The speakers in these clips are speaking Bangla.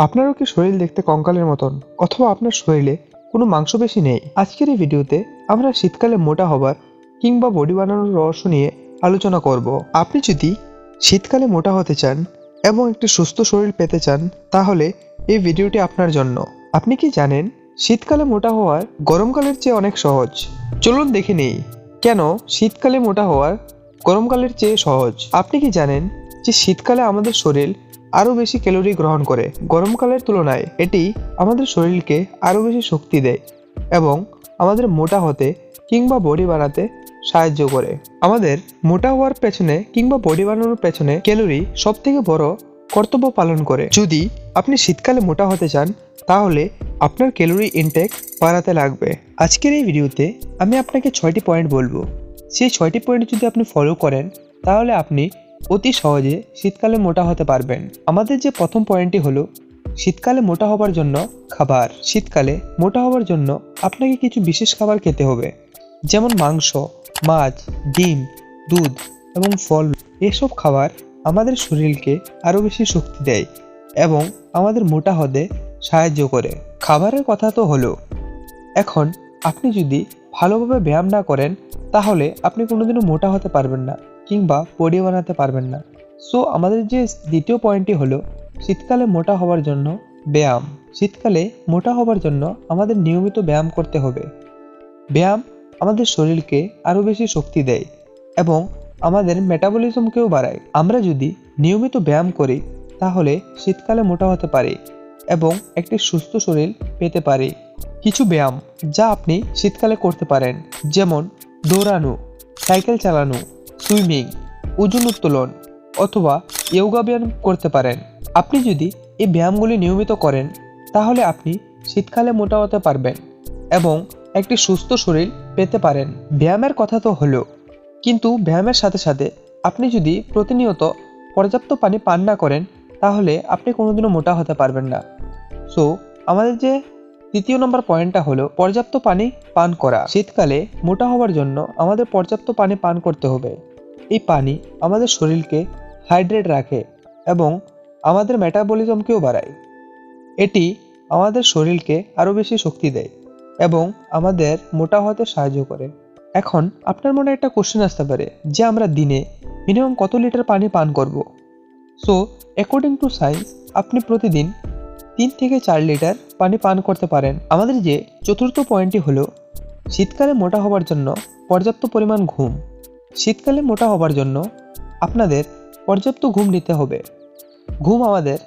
আপনারও কি শরীর দেখতে কঙ্কালের মতন? অথবা আপনার শরীরে কোনো মাংসপেশি নেই? আজকের এই ভিডিওতে আমরা শীতকালে মোটা হবার কিংবা বডি বানানোর রহস্য নিয়ে আলোচনা করব। আপনি যদি শীতকালে মোটা হতে চান এবং একটি সুস্থ শরীর পেতে চান, তাহলে এই ভিডিওটি আপনার জন্য। আপনি কি জানেন শীতকালে মোটা হওয়ার গরমকালের চেয়ে অনেক সহজ? চলুন দেখে নেই। কেন শীতকালে মোটা হওয়ার গরমকালের চেয়ে সহজ? আপনি কি জানেন যে শীতকালে আমাদের শরীর আরও বেশি ক্যালোরি গ্রহণ করে গরমকালের তুলনায় এটি আমাদের শরীরকে আরও বেশি শক্তি দেয় এবং আমাদের মোটা হতে কিংবা বডি বানাতে সাহায্য করে। আমাদের মোটা হওয়ার পেছনে কিংবা বডি বানানোর পেছনে ক্যালোরি সব থেকে বড় কর্তব্য পালন করে। যদি আপনি শীতকালে মোটা হতে চান, তাহলে আপনার ক্যালোরি ইনটেক বাড়াতে লাগবে। আজকের এই ভিডিওতে আমি আপনাকে ছয়টি পয়েন্ট বলব। সেই ছয়টি পয়েন্ট যদি আপনি ফলো করেন, তাহলে আপনি অতি সহজে শীতকালে মোটা হতে পারবেন। আমাদের যে প্রথম পয়েন্টটি হলো, শীতকালে মোটা হবার জন্য খাবার। শীতকালে মোটা হবার জন্য আপনাকে কিছু বিশেষ খাবার খেতে হবে, যেমন মাংস, মাছ, ডিম, দুধ এবং ফল। এসব খাবার আমাদের শরীরকে আরও বেশি শক্তি দেয় এবং আমাদের মোটা হতে সাহায্য করে। খাবারের কথা তো হলো, এখন আপনি যদি ভালোভাবে ব্যায়াম না করেন, তাহলে আপনি কোনোদিনও মোটা হতে পারবেন না। কিংবা বডি বানাতে পারবেন না। সো আমাদের যে দ্বিতীয় পয়েন্টটি হলো, শীতকালে মোটা হওয়ার জন্য ব্যায়াম। শীতকালে মোটা হওয়ার জন্য আমাদের নিয়মিত ব্যায়াম করতে হবে। ব্যায়াম আমাদের শরীরকে আরও বেশি শক্তি দেয় এবং আমাদের মেটাবলিজমকেও বাড়ায়। আমরা যদি নিয়মিত ব্যায়াম করি, তাহলে শীতকালে মোটা হতে পারি এবং একটি সুস্থ শরীর পেতে পারি। কিছু ব্যায়াম যা আপনি শীতকালে করতে পারেন, যেমন দৌড়ানো, সাইকেল চালানো সুইমিং, ওজন উত্তোলন অথবা ইয়োগা ব্যায়াম করতে পারেন। আপনি যদি এই ব্যায়ামগুলি নিয়মিত করেন, তাহলে আপনি শীতকালে মোটা হতে পারবেন এবং একটি সুস্থ শরীর পেতে পারেন। ব্যায়ামের কথা তো হলো, কিন্তু ব্যায়ামের সাথে সাথে আপনি যদি প্রতিনিয়ত পর্যাপ্ত পানি পান না করেন, তাহলে আপনি কোনোদিনও মোটা হতে পারবেন না। সো, আমাদের যে তৃতীয় নম্বর পয়েন্টটা হলো পর্যাপ্ত পানি পান করা। শীতকালে মোটা হওয়ার জন্য আমাদের পর্যাপ্ত পানি পান করতে হবে। এই পানি আমাদের শরীরকে হাইড্রেট রাখে এবং আমাদের মেটাবলিজমকেও বাড়ায়। এটি আমাদের শরীরকে আরও বেশি শক্তি দেয় এবং আমাদের মোটা হতে সাহায্য করে। এখন আপনার মনে একটা কোশ্চেন আসতে পারে যে আমরা দিনে মিনিমাম কত লিটার পানি পান করব? সো অ্যাকর্ডিং টু সায়েন্স আপনি প্রতিদিন তিন থেকে চার লিটার পানি পান করতে পারেন। আমাদের যে চতুর্থ পয়েন্টটি হলো, শীতকালে মোটা হবার জন্য পর্যাপ্ত পরিমাণ ঘুম। শীতকালে মোটা হবার জন্য আপনাদের পর্যাপ্ত ঘুম নিতে হবে। ঘুম আমাদের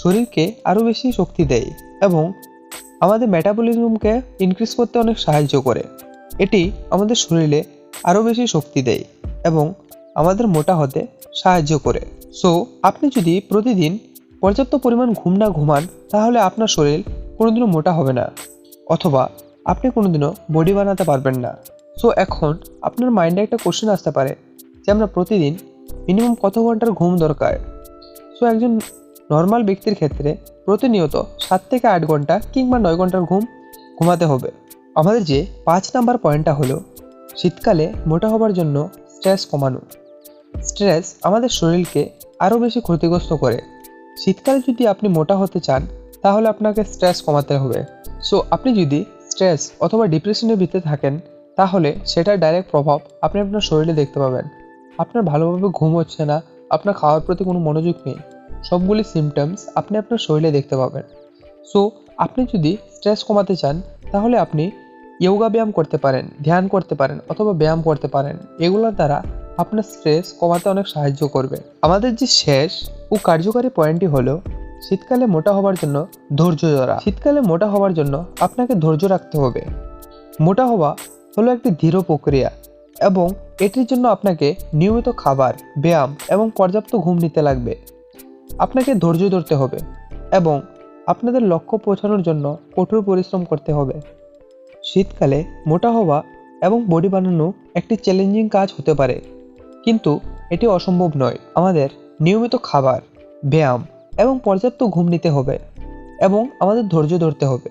শরীরকে আরও বেশি শক্তি দেয় এবং আমাদের মেটাবলিজমকে ইনক্রিজ করতে অনেক সাহায্য করে। এটি আমাদের শরীরে আরও বেশি শক্তি দেয় এবং আমাদের মোটা হতে সাহায্য করে। সো আপনি যদি প্রতিদিন পর্যাপ্ত পরিমাণ ঘুম না ঘুমান, তাহলে আপনার শরীর কোনোদিনও মোটা হবে না, অথবা আপনি কোনোদিনও বডি বানাতে পারবেন না। সো এখন আপনার মাইন্ডে একটা কোশ্চেন আসতে পারে যে আমরা প্রতিদিন মিনিমাম কত ঘণ্টার ঘুম দরকার? সো একজন নর্মাল ব্যক্তির ক্ষেত্রে প্রতিনিয়ত সাত থেকে আট ঘণ্টা কিংবা নয় ঘণ্টার ঘুম ঘুমাতে হবে। আমাদের যে পাঁচ নাম্বার পয়েন্টটা হলো, শীতকালে মোটা হবার জন্য স্ট্রেস কমানো। স্ট্রেস আমাদের শরীরকে আরও বেশি ক্ষতিগ্রস্ত করে। শীতকালে যদি আপনি মোটা হতে চান, তাহলে আপনাকে স্ট্রেস কমাতে হবে। সো আপনি যদি স্ট্রেস অথবা ডিপ্রেশনের ভিতরে থাকেন তাহলে সেটার ডাইরেক্ট প্রভাব আপনি আপনার শরীরে দেখতে পাবেন। আপনার ভালোভাবে ঘুম হচ্ছে না, আপনার খাওয়ার প্রতি কোনো মনোযোগ নেই, সবগুলি সিমটমস আপনি আপনার শরীরে দেখতে পাবেন। সো আপনি যদি স্ট্রেস কমাতে চান, তাহলে আপনি ইয়োগা ব্যায়াম করতে পারেন, ধ্যান করতে পারেন অথবা ব্যায়াম করতে পারেন। এগুলোর দ্বারা আপনার স্ট্রেস কমাতে অনেক সাহায্য করবে। আমাদের যে শেষ ও কার্যকারী পয়েন্টটি হলো শীতকালে মোটা হবার জন্য ধৈর্য ধরা। শীতকালে মোটা হওয়ার জন্য আপনাকে ধৈর্য রাখতে হবে। মোটা হওয়া হলো একটি ধীর প্রক্রিয়া এবং এটির জন্য আপনাকে নিয়মিত খাবার, ব্যায়াম এবং পর্যাপ্ত ঘুম নিতে লাগবে। আপনাকে ধৈর্য ধরতে হবে এবং আপনাদের লক্ষ্য পৌঁছানোর জন্য কঠোর পরিশ্রম করতে হবে। শীতকালে মোটা হওয়া এবং বডি বানানো একটি চ্যালেঞ্জিং কাজ হতে পারে, কিন্তু এটি অসম্ভব নয়। আমাদের নিয়মিত খাবার, ব্যায়াম এবং পর্যাপ্ত ঘুম নিতে হবে এবং আমাদের ধৈর্য ধরতে হবে।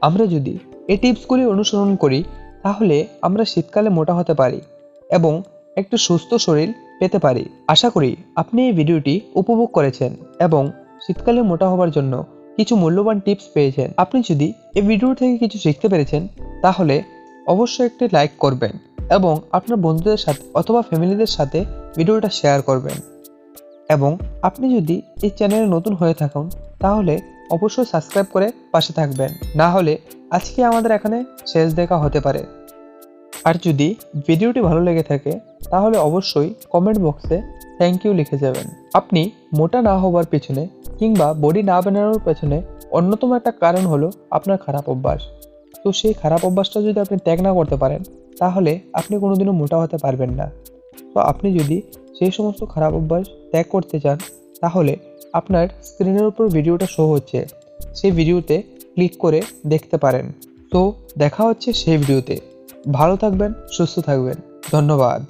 আমরা যদি এই টিপসগুলি অনুসরণ করি তাহলে আমরা শীতকালে মোটা হতে পারি এবং একটু সুস্থ শরীর পেতে পারি। আশা করি আপনি এই ভিডিওটি উপভোগ করেছেন এবং শীতকালে মোটা হবার জন্য কিছু মূল্যবান টিপস পেয়েছেন। আপনি যদি এই ভিডিও থেকে কিছু শিখতে পেরেছেন, তাহলে অবশ্যই একটি লাইক করবেন এবং আপনার বন্ধুদের সাথে অথবা ফ্যামিলিদের সাথে ভিডিওটা শেয়ার করবেন। এবং আপনি যদি এই চ্যানেলে নতুন হয়ে থাকুন, তাহলে অবশ্যই সাবস্ক্রাইব করে পাশে থাকবেন। না হলে আজকে আমাদের এখানে শেষ দেখা হতে পারে। আর যদি ভিডিওটি ভালো লেগে থাকে, তাহলে অবশ্যই কমেন্ট বক্সে থ্যাংক ইউ লিখে যাবেন। আপনি মোটা না হওয়ার পেছনে কিংবা বডি না বানানোর পেছনে অন্যতম একটা কারণ হলো আপনার খারাপ অভ্যাস। তো সেই খারাপ অভ্যাসটা যদি আপনি ত্যাগ না করতে পারেন, তাহলে আপনি কোনোদিনও মোটা হতে পারবেন না। তো আপনি যদি সেই সমস্ত খারাপ অভ্যাস ত্যাগ করতে চান, তাহলে আপনার স্ক্রিনের উপর ভিডিওটা শো হচ্ছে, সেই ভিডিওতে ক্লিক করে দেখতে পারেন। তো দেখা হচ্ছে সেই ভিডিওতে। ভালো থাকবেন, সুস্থ থাকবেন। ধন্যবাদ।